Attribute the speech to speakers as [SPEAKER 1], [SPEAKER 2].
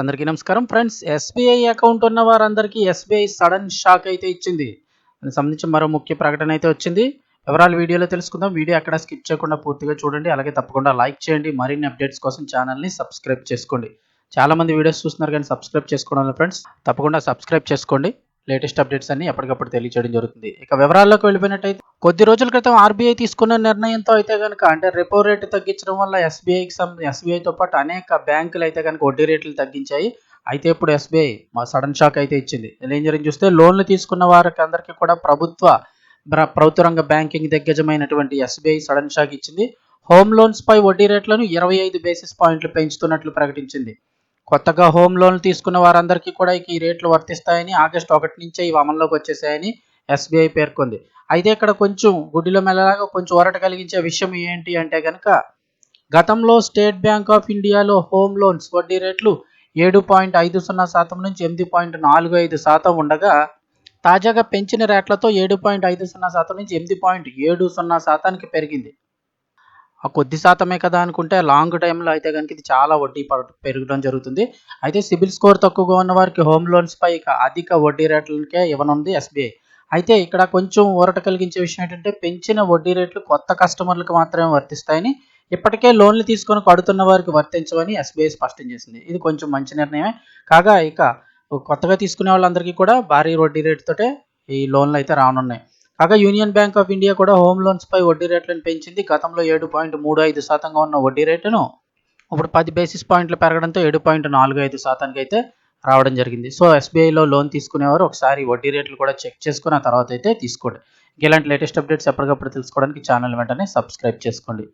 [SPEAKER 1] అందరికీ నమస్కారం. Friends SBI account ఉన్న వారందరికీ ఎస్బీఐ సడన్ షాక్ అయితే ఇచ్చింది. దానికి సంబంధించి మరో ముఖ్య ప్రకటన అయితే వచ్చింది. వివరాలు వీడియోలో తెలుసుకుందాం. వీడియో అక్కడ స్కిప్ చేయకుండా పూర్తిగా చూడండి. అలాగే తప్పకుండా లైక్ చేయండి. మరిన్ని అప్డేట్స్ కోసం ఛానల్ని సబ్స్క్రైబ్ చేసుకోండి. చాలా మంది వీడియోస్ చూస్తున్నారు కానీ సబ్స్క్రైబ్ చేసుకోవడం ఫ్రెండ్స్. తప్పకుండా సబ్స్క్రైబ్ చేసుకోండి. లేటెస్ట్ అప్డేట్స్ అన్ని ఎప్పటికప్పుడు తెలియచేయడం జరుగుతుంది. ఇక వివరాల్లోకి వెళ్ళిపోయినట్టయితే కొద్ది రోజుల క్రితం ఆర్బీఐ తీసుకున్న నిర్ణయంతో అయితే కనుక అంటే రెపో రేటు తగ్గించడం వల్ల ఎస్బీఐకి ఎస్బీఐతో పాటు అనేక బ్యాంకులు అయితే కనుక వడ్డీ రేట్లు తగ్గించాయి. అయితే ఇప్పుడు ఎస్బీఐ మా సడన్ షాక్ అయితే ఇచ్చింది. ఏం జరిగింది చూస్తే లోన్లు తీసుకున్న వారికి అందరికీ కూడా ప్రభుత్వ ప్రభుత్వ రంగ బ్యాంకింగ్ దిగ్గజమైనటువంటి ఎస్బీఐ సడన్ షాక్ ఇచ్చింది. హోమ్ లోన్స్ పై వడ్డీ రేట్లను ఇరవై ఐదు బేసిస్ పాయింట్లు పెంచుతున్నట్లు ప్రకటించింది. కొత్తగా హోమ్ లోన్లు తీసుకున్న వారందరికీ కూడా ఈ రేట్లు వర్తిస్తాయని ఆగస్టు ఒకటి నుంచే ఇవి అమల్లోకి వచ్చేసాయని ఎస్బీఐ పేర్కొంది. అయితే ఇక్కడ కొంచెం గుడ్డిలో మెల్లలాగా కొంచెం ఊరట కలిగించే విషయం ఏంటి అంటే కనుక గతంలో స్టేట్ బ్యాంక్ ఆఫ్ ఇండియాలో హోమ్ లోన్స్ వడ్డీ రేట్లు ఏడు పాయింట్ ఐదు సున్నా శాతం నుంచి ఎనిమిది పాయింట్ నాలుగు ఐదు శాతం ఉండగా తాజాగా పెంచిన రేట్లతో ఏడు పాయింట్ ఐదు సున్నా శాతం నుంచి ఎనిమిది పాయింట్ ఏడు సున్నా శాతానికి పెరిగింది. ఆ కొద్ది శాతమే కదా అనుకుంటే లాంగ్ టైంలో అయితే కనుక ఇది చాలా వడ్డీ పెరగడం జరుగుతుంది. అయితే సిబిల్ స్కోర్ తక్కువగా ఉన్న వారికి హోమ్ లోన్స్ పై ఇక అధిక వడ్డీ రేట్లకే ఇవ్వనుంది ఎస్బీఐ. అయితే ఇక్కడ కొంచెం ఊరట కలిగించే విషయం ఏంటంటే పెంచిన వడ్డీ రేట్లు కొత్త కస్టమర్లకు మాత్రమే వర్తిస్తాయని ఇప్పటికే లోన్లు తీసుకొని కడుతున్న వారికి వర్తించవని ఎస్బీఐ స్పష్టం చేసింది. ఇది కొంచెం మంచి నిర్ణయమే. కాగా ఇక కొత్తగా తీసుకునే వాళ్ళందరికీ కూడా భారీ వడ్డీ రేటుతోటే ఈ లోన్లు అయితే రానున్నాయి. కాగా యూనియన్ బ్యాంక్ ఆఫ్ ఇండియా కూడా హోమ్ లోన్స్ పై వడ్డీ రేట్లను పెంచింది. గతంలో ఏడు పాయింట్ మూడు ఐదు శాతంగా ఉన్న వడ్డీ రేటును ఇప్పుడు పది బేసిస్ పాయింట్లు పెరగడంతో ఏడు పాయింట్ నాలుగు ఐదు శాతానికి అయితే రావడం జరిగింది. సో ఎస్బీఐలో లోన్ తీసుకునేవారు. ఒకసారి వడ్డీ రేట్లు కూడా చెక్ చేసుకున్న తర్వాత అయితే తీసుకోండి. ఇలాంటి లేటెస్ట్ అప్డేట్స్ ఎప్పటికప్పుడు తెలుసుకోవడానికి ఛానల్ వెంటనే సబ్స్క్రైబ్ చేసుకోండి.